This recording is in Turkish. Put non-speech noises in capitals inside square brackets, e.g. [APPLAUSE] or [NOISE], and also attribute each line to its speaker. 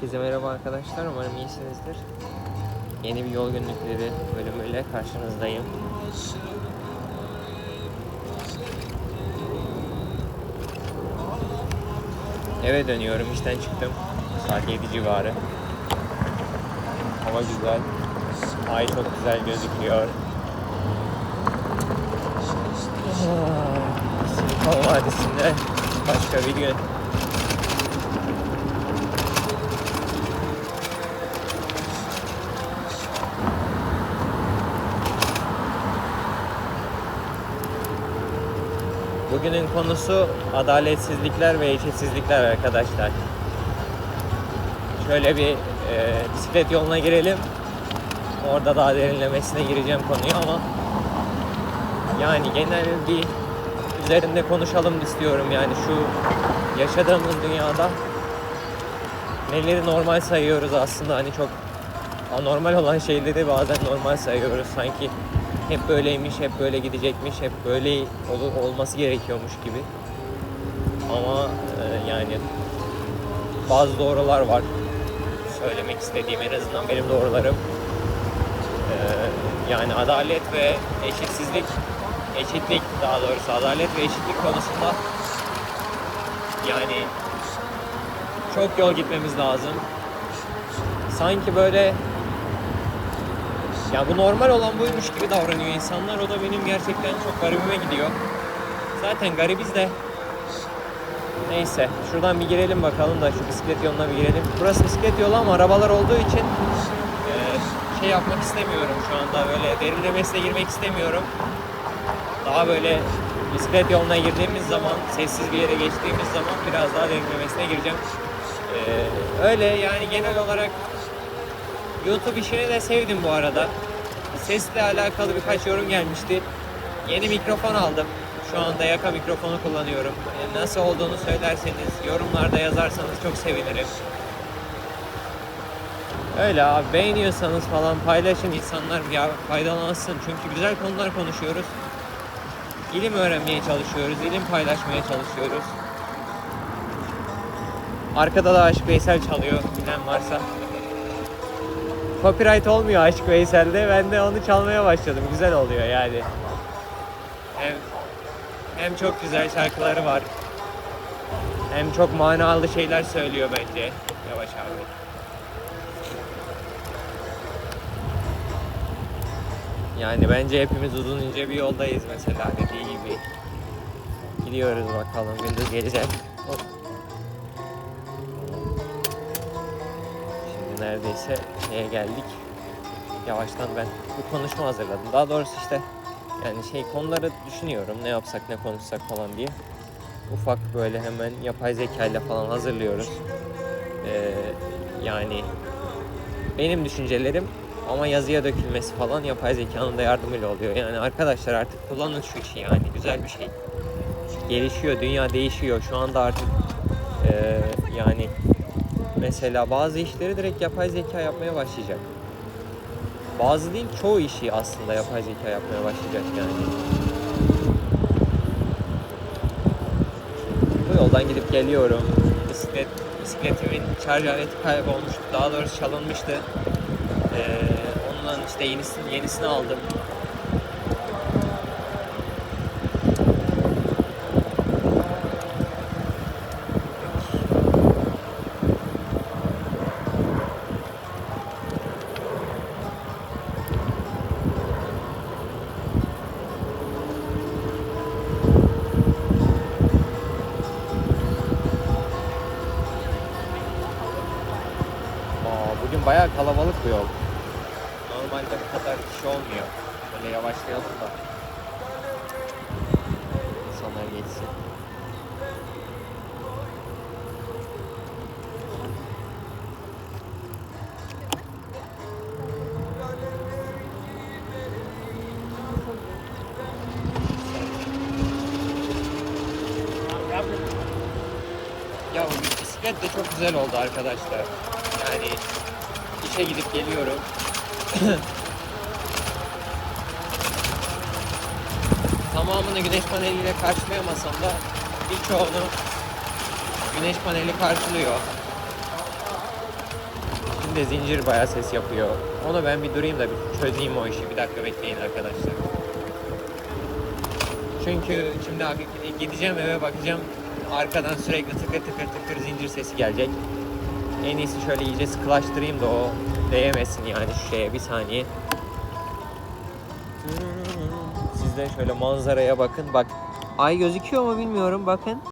Speaker 1: Herkese merhaba arkadaşlar. Umarım iyisinizdir. Yeni bir yol günlükleri bölümüyle karşınızdayım. Eve dönüyorum. işten çıktım. Saat 7 civarı. Hava güzel. Ay çok güzel gözüküyor. Silikon Vadisi'nde başka bir gün. Bugünün konusu adaletsizlikler ve eşitsizlikler arkadaşlar. Şöyle bir e, bisiklet yoluna girelim. Orada daha derinlemesine gireceğim konuyu ama yani genel bir üzerinde konuşalım istiyorum yani şu yaşadığımız dünyada neleri normal sayıyoruz aslında hani çok anormal olan şeyleri bazen normal sayıyoruz sanki hep böyleymiş, hep böyle gidecekmiş, hep böyle ol- olması gerekiyormuş gibi. Ama e, yani bazı doğrular var. Söylemek istediğim en azından benim doğrularım. E, yani adalet ve eşitsizlik, eşitlik daha doğrusu adalet ve eşitlik konusunda yani çok yol gitmemiz lazım. Sanki böyle ya bu normal olan buymuş gibi davranıyor insanlar. O da benim gerçekten çok garibime gidiyor. Zaten garibiz de. Neyse şuradan bir girelim bakalım da şu bisiklet yoluna bir girelim. Burası bisiklet yolu ama arabalar olduğu için eee, şey yapmak istemiyorum şu anda böyle derinlemesine girmek istemiyorum. Daha böyle bisiklet yoluna girdiğimiz zaman, sessiz bir yere geçtiğimiz zaman biraz daha derinlemesine gireceğim. Eee, öyle yani genel olarak YouTube işini de sevdim bu arada. Sesle alakalı birkaç yorum gelmişti. Yeni mikrofon aldım. Şu anda yaka mikrofonu kullanıyorum. E, Nasıl olduğunu söylerseniz, yorumlarda yazarsanız çok sevinirim. Öyle abi beğeniyorsanız falan paylaşın insanlar ya faydalansın. Çünkü güzel konular konuşuyoruz. İlim öğrenmeye çalışıyoruz, ilim paylaşmaya çalışıyoruz. Arkada da Aşık Veysel çalıyor bilen varsa. Copyright olmuyor Aşk Veysel'de. Ben de onu çalmaya başladım. Güzel oluyor yani. Hem, hem çok güzel şarkıları var. Hem çok manalı şeyler söylüyor bence. Yavaş abi. Yani bence hepimiz uzun ince bir yoldayız mesela dediği gibi. Gidiyoruz bakalım gündüz gelecek. Neredeyse şeye geldik. Yavaştan ben bir konuşma hazırladım. Daha doğrusu işte yani şey konuları düşünüyorum. Ne yapsak ne konuşsak falan diye. Ufak böyle hemen yapay zeka ile falan hazırlıyoruz. Ee, yani benim düşüncelerim ama yazıya dökülmesi falan yapay zekanın da yardımıyla oluyor. Yani arkadaşlar artık kullanın şu işi yani güzel bir şey. Gelişiyor, dünya değişiyor. Şu anda artık ee, yani mesela bazı işleri direkt yapay zeka yapmaya başlayacak. Bazı değil çoğu işi aslında yapay zeka yapmaya başlayacak yani. Bu yoldan gidip geliyorum. Bisiklet, bisikletimin şarj aleti kaybolmuştu. Daha doğrusu çalınmıştı. Ee, ondan işte yenisini, yenisini aldım. Bugün bayağı kalabalık bu yol. Normalde bu kadar kişi olmuyor. Böyle yavaşlayalım da. İnsanlar geçsin. Ya bisiklet de çok güzel oldu arkadaşlar. Yani işe gidip geliyorum. [COUGHS] Tamamını güneş paneliyle karşılayamasam da birçoğunu güneş paneli karşılıyor. de zincir bayağı ses yapıyor. Onu ben bir durayım da bir çözeyim o işi. Bir dakika bekleyin arkadaşlar. Çünkü şimdi gideceğim eve bakacağım. Arkadan sürekli tıkır tıkır tıkır zincir sesi gelecek. En iyisi şöyle iyice sıkılaştırayım da o değmesin yani şu şeye bir saniye. Siz de şöyle manzaraya bakın. Bak ay gözüküyor mu bilmiyorum bakın.